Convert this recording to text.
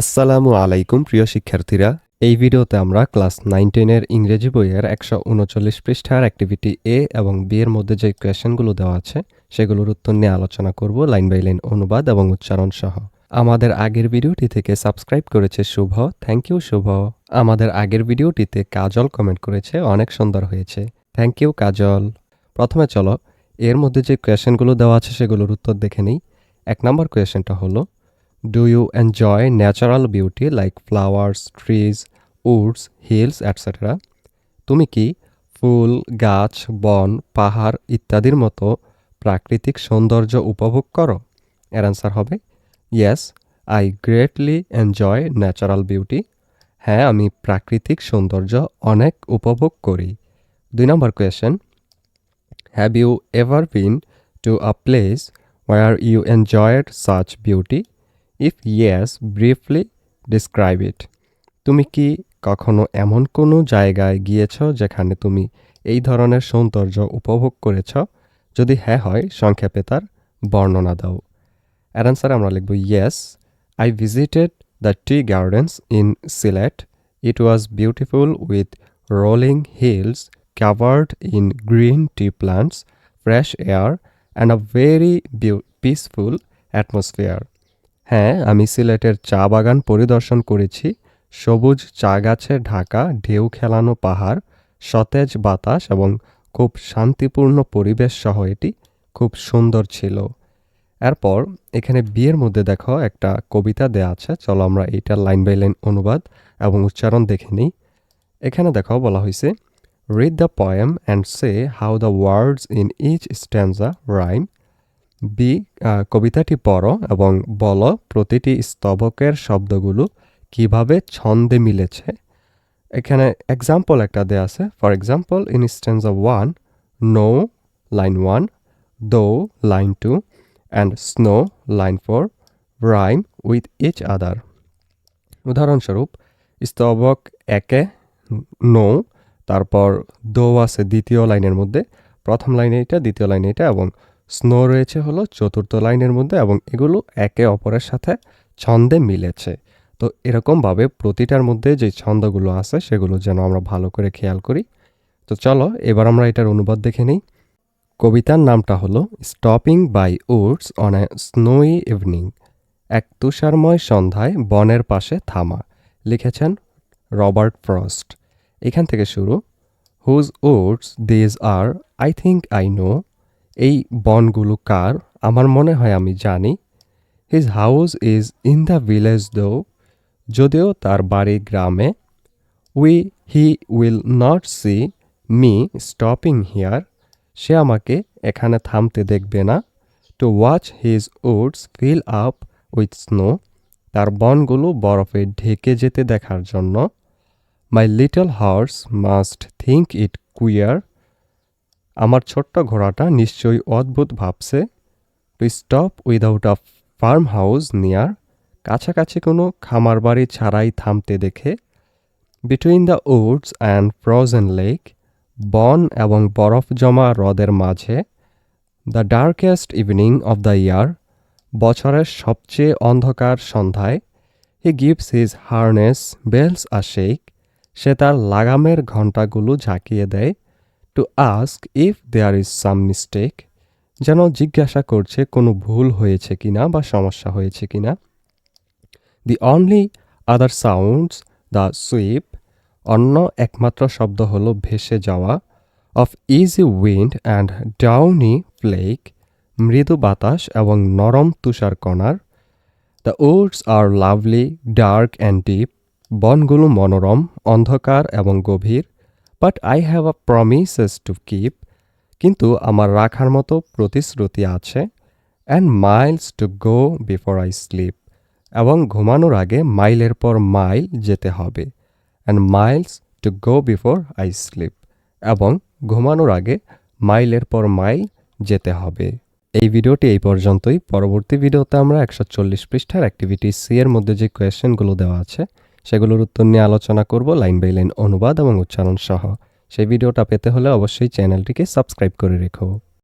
আসসালামু আলাইকুম, প্রিয় শিক্ষার্থীরা। এই ভিডিওতে আমরা ক্লাস নাইন টেনের ইংরেজি বইয়ের একশো উনচল্লিশ পৃষ্ঠার অ্যাক্টিভিটি এ এবং বি এর মধ্যে যে কোয়েশনগুলো দেওয়া আছে, সেগুলোর উত্তর নিয়ে আলোচনা করব লাইন বাই লাইন অনুবাদ এবং উচ্চারণ সহ। আমাদের আগের ভিডিওটি থেকে সাবস্ক্রাইব করেছে শুভ। থ্যাংক ইউ শুভ। আমাদের আগের ভিডিওটিতে কাজল কমেন্ট করেছে, অনেক সুন্দর হয়েছে। Thank you Kajal. প্রথমে চলো, এর মধ্যে যে কোয়েশনগুলো দেওয়া আছে, সেগুলোর উত্তর দেখে নিই। এক নম্বর কোয়েশনটা হলো do you enjoy natural beauty like flowers trees woods hills etcetera তুমি কি ফুল, গাছ, বন, পাহাড় ইত্যাদির মতো প্রাকৃতিক সৌন্দর্য উপভোগ করো? এর অ্যান্সার হবে yes I greatly enjoy natural beauty হ্যাঁ আমি প্রাকৃতিক সৌন্দর্য অনেক উপভোগ করি। দুই নম্বর question have you ever been to a place where you enjoyed such beauty if yes briefly describe it তুমি কি কখনো এমন কোনো জায়গায় গিয়েছ যেখানে তুমি এই ধরনের সৌন্দর্য উপভোগ করেছ? যদি হ্যাঁ হয় সংক্ষেপে তার বর্ণনা দাও। এর অ্যান্সার আমরা লিখব yes I visited the tea gardens in Sylhet it was beautiful with rolling hills covered green tea plants, fresh air, and a very beau- peaceful atmosphere. হ্যাঁ আমি সিলেটের চা বাগান পরিদর্শন করেছি। সবুজ চা গাছে ঢাকা, ঢেউ খেলানো পাহাড়, সতেজ বাতাস এবং খুব শান্তিপূর্ণ পরিবেশ সহ এটি খুব সুন্দর ছিল। এরপর এখানে বিয়ের মধ্যে দেখো একটা কবিতা দেয়া আছে, চলো আমরা এইটার লাইন বাই লাইন অনুবাদ এবং উচ্চারণ দেখে নিই। এখানে দেখো বলা হয়েছে read the poem and say how the words in each stanza rhyme be কবিতাটি পড়ো এবং বলো প্রতিটি স্তবকের শব্দগুলো কীভাবে ছন্দে মিলেছে। এখানে এক্সাম্পল একটা দেয়া আছে। For example in of one no line one though line two and snow line four rhyme with each other উদাহরণস্বরূপ, স্তবক একে নো তারপর দো আছে দ্বিতীয় লাইনের মধ্যে, প্রথম লাইনে এটা, দ্বিতীয় লাইনে এটা এবং স্নো রয়েছে হলো চতুর্থ লাইনের মধ্যে এবং এগুলো একে অপরের সাথে ছন্দে মিলেছে। তো এরকমভাবে প্রতিটার মধ্যে যে ছন্দগুলো আছে সেগুলো যেন আমরা ভালো করে খেয়াল করি। তো চলো, এবার আমরা এটার অনুবাদ দেখে নিই। কবিতার নামটা হলো stopping by woods on a snowy evening. এক তুষারময় সন্ধ্যায় বনের পাশে থামা। লিখেছেন রবার্ট ফ্রস্ট। এখান থেকে শুরু। Whose woods, these are, I think I know এই বনগুলো কার? আমার মনে হয় আমি জানি। His house is in the village though যদিও তার বাড়ি গ্রামে। We he will not see me stopping here সে আমাকে এখানে থামতে দেখবে না। To watch his woods fill up with snow তার বনগুলো বরফে ঢেকে যেতে দেখার জন্য। My little horse must think it queer আমার ছোট্ট ঘোড়াটা নিশ্চয়ই অদ্ভুত ভাবছে। To stop without a farmhouse near কাছাকাছি কোনো খামার বাড়ি ছাড়াই থামতে দেখে between the woods and frozen lake বন এবং বরফ জমা হ্রদের মাঝে the darkest evening of the year বছরের সবচেয়ে অন্ধকার সন্ধ্যায় he gives his harness bells a shake সে তার লাগামের ঘণ্টাগুলো ঝাঁকিয়ে দেয়। To ask if there is some mistake যেন জিজ্ঞাসা করছে কোনো ভুল হয়েছে কিনা বা সমস্যা হয়েছে কিনা। The only other sounds the sweep অন্য একমাত্র শব্দ হলো ভেসে যাওয়া। Of easy wind and downy flake মৃদু বাতাস এবং নরম তুষারকণার the woods are lovely dark and deep বনগুলো মনোরম, অন্ধকার এবং গভীর। But I have a promises to keep কিন্তু আমার রাখার মতো প্রতিশ্রুতি আছে and miles to go before I sleep এবং ঘুমানোর আগে মাইলের পর মাইল যেতে হবে and miles to go before I sleep এবং ঘুমানোর আগে মাইলের পর মাইল যেতে হবে। এই ভিডিওটি এই পর্যন্তই। পরবর্তী ভিডিওতে আমরা একশো চল্লিশ পৃষ্ঠার অ্যাক্টিভিটি সি এর মধ্যে যে কোয়েশ্চেনগুলো দেওয়া আছে সেগুলোর উত্তর নিয়ে আলোচনা করব লাইন বাই লাইন অনুবাদ এবং উচ্চারণ সহ। সেই ভিডিওটা পেতে হলে অবশ্যই চ্যানেলটিকে সাবস্ক্রাইব করে রেখো।